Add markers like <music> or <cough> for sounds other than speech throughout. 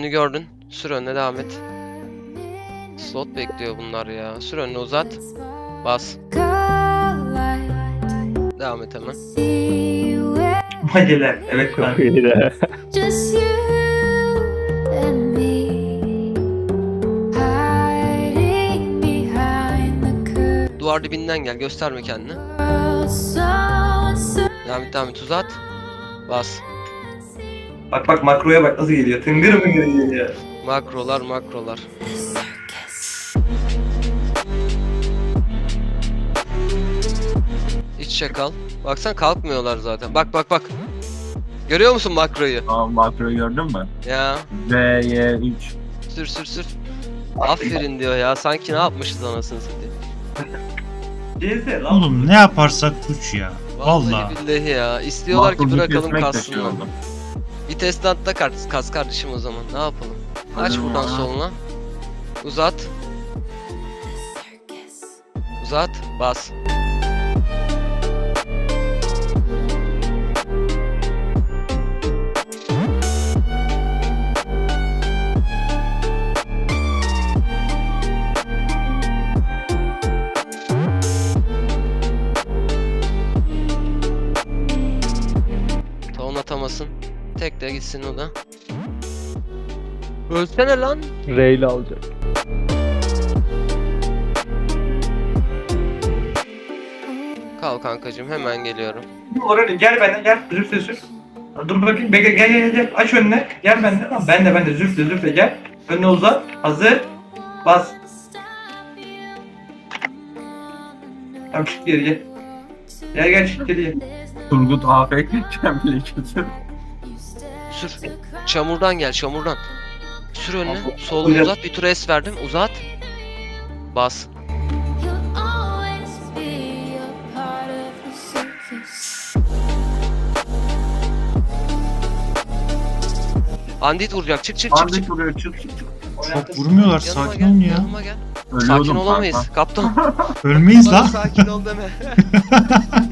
önünü gördün. Sür önüne devam et. Slot bekliyor bunlar ya. Sür önüne uzat. Bas. Devam et hemen. Mageler. Evet Çok iyi de. Duvar dibinden gel. Gösterme kendini. Devam et devam et uzat. Bas. Bak bak makroya bak nasıl geliyor. Tıngır mıngır geliyor. Makrolar makrolar. İç çakal. Baksan kalkmıyorlar zaten. Bak bak bak. Görüyor musun makroyu? Aa, makroyu gördün mü? Ya VY3. sür sür sür. Aferin diyor ya. Sanki ne yapmışız anasını satayım. CS lan. Oğlum ne yaparsak suç ya. Vallahi, Vallahi. billahi ya. İstiyorlar ki Makroyu bırakalım kesmek de şey kassınlar. oldu. Bir testantta kas, kas kardeşim o zaman. Ne yapalım? Aç buradan soluna. Uzat. Uzat. Bas. Tavan atamasın. Tek de gitsin o da. Ölsene lan. Ray'le alacak. Kal kankacığım hemen geliyorum. Oraya gel benden gel. Züfle sür. Dur bakayım. Bekle gel gel gel. Aç önüne. Gel benden. Tamam. Ben de ben de züfle züfle gel. Önüne uzat. Hazır. Bas. Tamam çık geri gel. Gel gel çık geri gel. Turgut AFK Kemple kötü. Sür. Çamurdan gel çamurdan. Sür önüne. Solunu uzat. Bir tur es verdim. Uzat. Bas. Andit vuracak. Çık çık çık çık. Andit vuruyor çık çık çık. Çok vurmuyorlar. Yanıma Sakin gel. olun ya. Yanıma gel. Ölüyordum Sakin olamayız. Kaptan. Ölmeyiz bana lan. sakin ol deme. <laughs>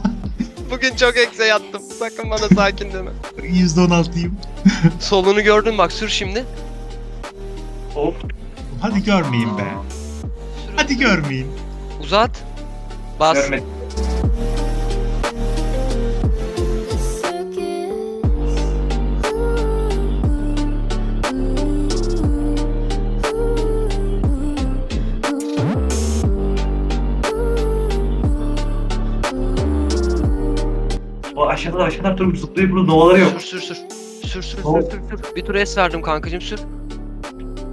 Bugün çok ekse yattım. Sakın bana sakin deme. %16'yım. <laughs> Solunu gördün bak sür şimdi. Hop. Hadi görmeyin be. Hadi görmeyin. Uzat. Bas. Görmedim. O aşağıda aşağıda dur zıplayıp bunu novaları yok. Sür sür sür. Sür sür sür sür sür. Bir tur es verdim kankacım sür.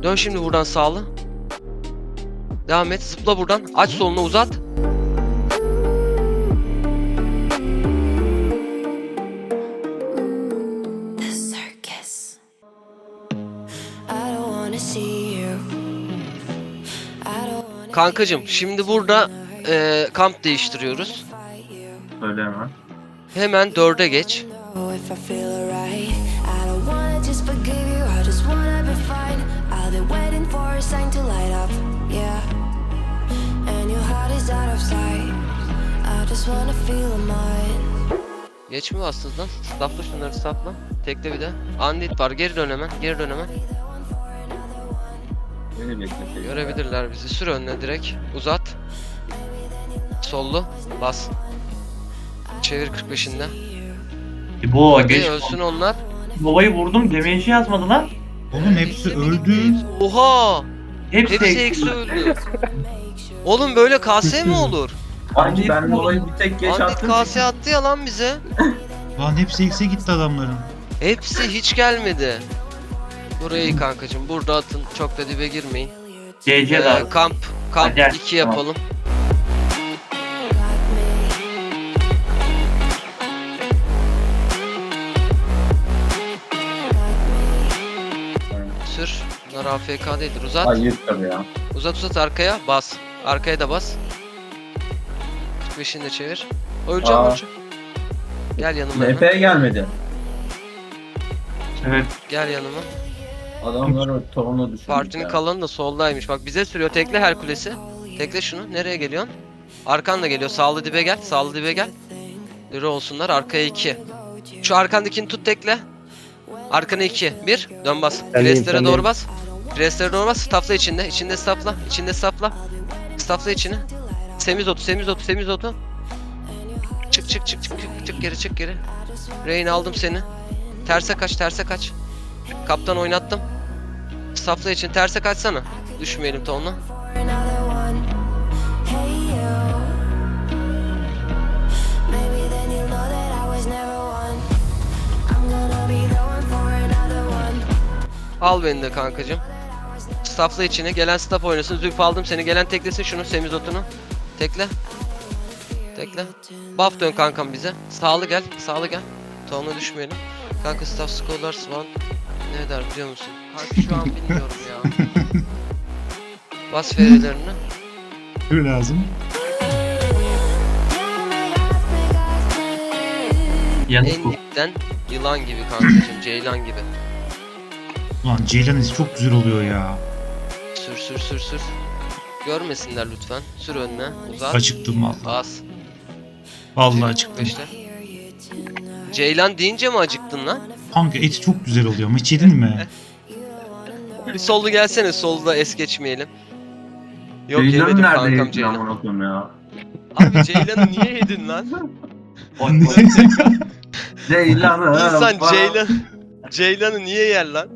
Dön şimdi buradan sağlı. Devam et. Zıpla buradan. Aç solunu uzat. The circus. I don't wanna see you. I don't wanna Kankacım şimdi burada eee, kamp değiştiriyoruz. fight you. Hemen dörde geç. İf I feel alright, I don't wanna just forgive you. I just wanna be fine. I'll be waiting for a sign to light up. Yeah, and your heart is out of sight. I just wanna feel mine. Geç mi bastınız lan? Stopla şunları stopla. Tekle bir de. Andit var. Geri dön hemen. Geri dön hemen. Görebilirler bizi. Sür önüne direkt. Uzat. Sollu. Bas. Çevir 45'inde. Bu Hadi geç. ölsün onlar. Novayı vurdum. Damage'i yazmadı lan. Oğlum hepsi öldü. Oha! Hepsi, Hepsi eksi. öldü. Oğlum böyle KS mi olur? Sanki ben olayı bir tek geç Andit attım. KS attı ya lan bize. Lan hepsi ekse gitti adamların. Hepsi hiç gelmedi. Burayı kankacım. Burada atın. Çok da dibe girmeyin. Ee, kamp kamp Hadi gel. 2 yapalım. Sür. Bunlar AFK değildir. Uzat. Hayır tabii ya. Uzat uzat arkaya. Bas. Arkaya da bas. 45'ini de çevir. Öleceğim Aa. öleceğim. Gel yanıma hemen. MP gelmedi. Evet. Gel yanıma. Adamlar torunu düşürdü. Partinin ya. kalanı da soldaymış. Bak bize sürüyor. Tekle Herkules'i. Tekle şunu. Nereye geliyorsun? Arkan da geliyor. Sağlı dibe gel. Sağlı dibe gel. Lira olsunlar. Arkaya 2. Şu arkandakini tut tekle. Arkana 2. 1. Dön bas. Sendeyim, Preslere doğru bas. Preslere doğru bas. Stafla içinde. İçinde stafla. İçinde stafla. Stafla içine. Semizotu, semizotu, semizotu. Çık çık çık çık çık çık geri çık geri. Rain aldım seni. Terse kaç, terse kaç. Kaptan oynattım. Stafla için terse kaçsana. Düşmeyelim tonla. Al beni de kankacım. Staffla içine. Gelen staff oynasın. Zülfü aldım seni. Gelen teklesin şunu. Semizotunu. Tekle. Tekle. Buff dön kankam bize. Sağlı gel. Sağlı gel. Tonla düşmeyelim. Kanka staff scholars one. Ne der biliyor musun? Kanka şu an bilmiyorum ya. <laughs> Bas verilerini. Dur lazım. Yanlış En bu. dipten yılan gibi kankacım. Ceylan gibi. Ulan Ceylan esi çok güzel oluyor ya. Sür sür sür sür. Görmesinler lütfen. Sür önüne. Uzat. Acıktım valla. Bas. Vallahi acıktım. Beşte. Ceylan deyince mi acıktın lan? Kanka eti çok güzel oluyor ama hiç yedin mi? <laughs> Bir sollu gelsene solda es geçmeyelim. Yok Ceylan yemedim nerede kankam yedin Ceylan. amına koyayım ya? Abi Ceylan'ı niye yedin lan? <laughs> <laughs> Ceylan'ı İnsan bana- Ceylan Ceylan'ı niye yer lan?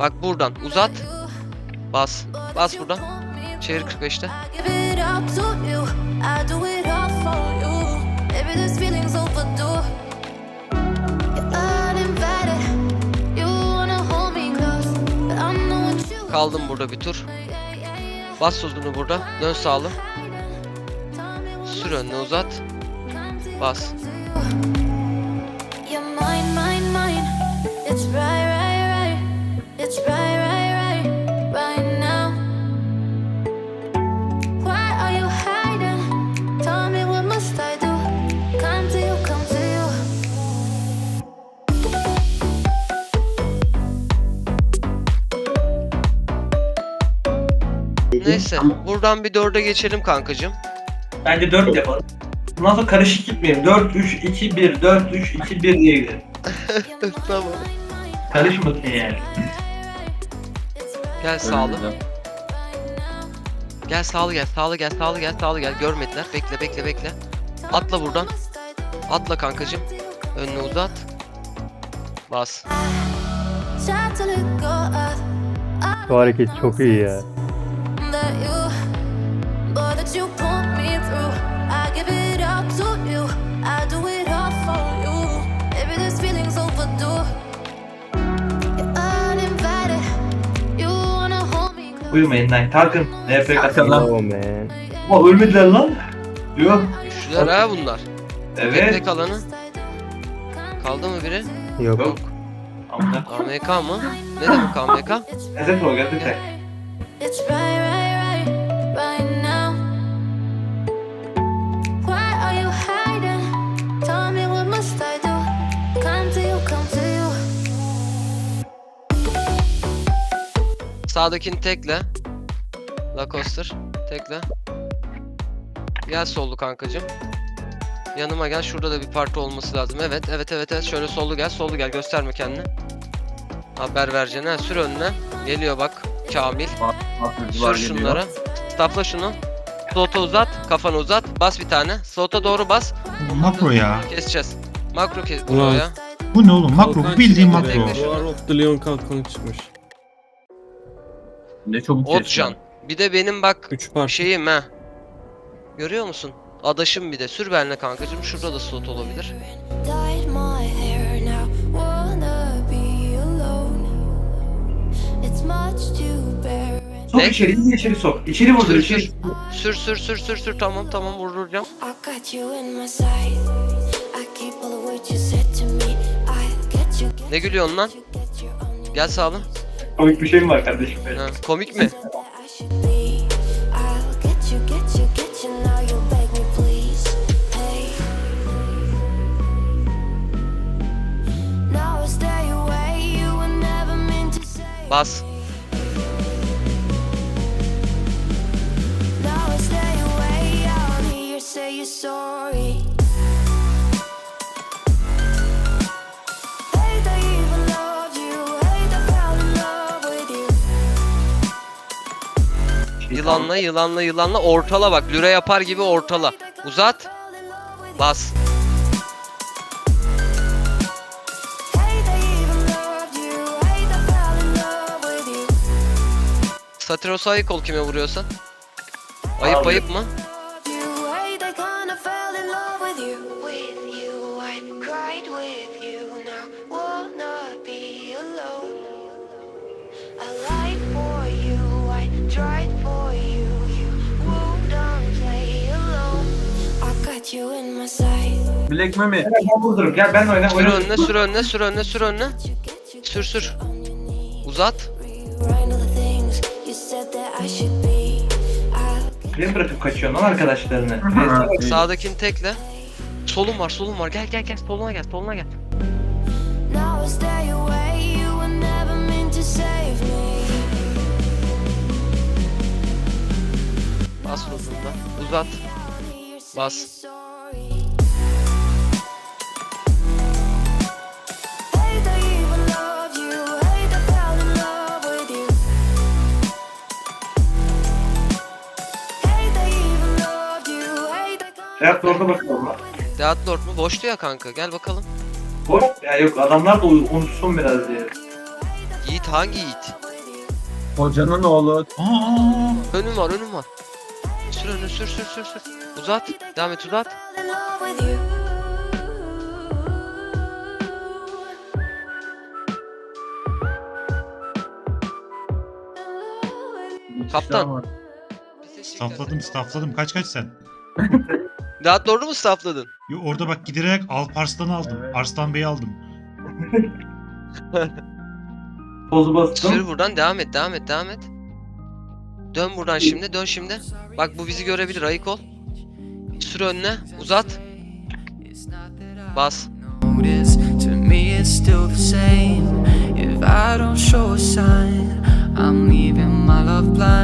Bak buradan uzat. Bas. Bas buradan. Çevir 45'te. I give it up to you. I do it all for you. Maybe this feeling's overdue. You're uninvited. You wanna hold me close, but I know what you Kaldım burada bir tur. Bas sözünü burada. Dön sağlı. Sür önüne uzat. Bas. Neyse. Buradan bir dörde geçelim kankacım. Bence 4 yapalım. Bundan sonra karışık gitmeyelim. 4, 3, 2, 1, 4, 3, 2, 1 diye gidelim. tamam. Karışmasın yani. Gel sağlı. Gel sağlı gel. Sağlı gel. Sağlı gel. Sağlı gel. Görmediler. Bekle bekle bekle. Atla buradan. Atla kankacım. Önünü uzat. Bas. Bu hareket çok iyi ya. Uyumayın lan. Kalkın. NFK Arkadan. Oh man. Ama ölmediler lan. Yok. Güçlüler ha bunlar. Evet. Tek alanı. Kaldı mı biri? Yok. Yok. Amına. AMK mı? Ne demek AMK? Gazete o gazete. Sağdakini tekle. Lacoster. Tekle. Gel sollu kankacım. Yanıma gel. Şurada da bir parti olması lazım. Evet, evet, evet, evet. Şöyle sollu gel. Sollu gel. Gösterme kendini. Haber vereceksin ha. Sür önüne. Geliyor bak. Kamil. Sür şunları. Stafla şunu. Slota uzat. Kafanı uzat. Bas bir tane. Slota doğru bas. Makro ya. Keseceğiz. Makro kes Ulan. Bu ne oğlum? Makro. Kalkan Bildiğin makro. War of the Leon kalkanı çıkmış. Ne çabuk Otcan. Bir de benim bak 3 parça. şeyim ha. Görüyor musun? Adaşım bir de. Sür benle kankacım. Şurada da slot olabilir. Sok Ne? içeri, iyice içeri sok. İçeri vurdur Sür içeri. sür. Sür sür sür sür sür. Tamam tamam vurduracağım. I got you in my sight. I keep all the words you said to me. I'll get you, get Ne gülüyorsun lan? Gel sağlı. Komik bir şey mi var kardeşim? Ha, komik mi? Bas. Now I stay away, I don't hear you say you're sorry. Yılanla yılanla yılanla ortala bak. Lüre yapar gibi ortala. Uzat. Bas. Hate I even loved you, hate I fell in love with you. Satiros'a ayık ol kime vuruyorsan. Ayıp Abi. ayıp mı? Black Mami. Gel ben buzdurum. Gel ben oyna. Sür önüne sür önüne sür önüne sür önüne. Sür sür. Uzat. Beni bırakıp kaçıyorsun lan arkadaşlarını. Neyse. Sağdakini tekle. Solun var solun var. Gel gel gel soluna gel soluna gel. Now I stay away, Hayat orada bakalım lan. Death Lord mu? Boştu ya kanka. Gel bakalım. Boş. Ya yok adamlar da unutsun biraz diye. Yiğit hangi Yiğit? Hocanın oğlu. Aa, Önüm var önüm var. Sür önüne sür sür sür sür. Uzat. Devam et uzat. you. Kaptan. staffladım staffladım. Kaç kaç sen? <laughs> Death Lord'u mu staffladın? Yo, orada bak giderek Alparslan'ı aldım. Evet. Arslan Bey'i aldım. <laughs> Pozu bastım. Sür buradan devam et devam et devam et. Dön buradan şimdi dön şimdi. Bak bu bizi görebilir ayık ol. Sür önüne uzat. Bas. if i don't show a sign i'm leaving my love blind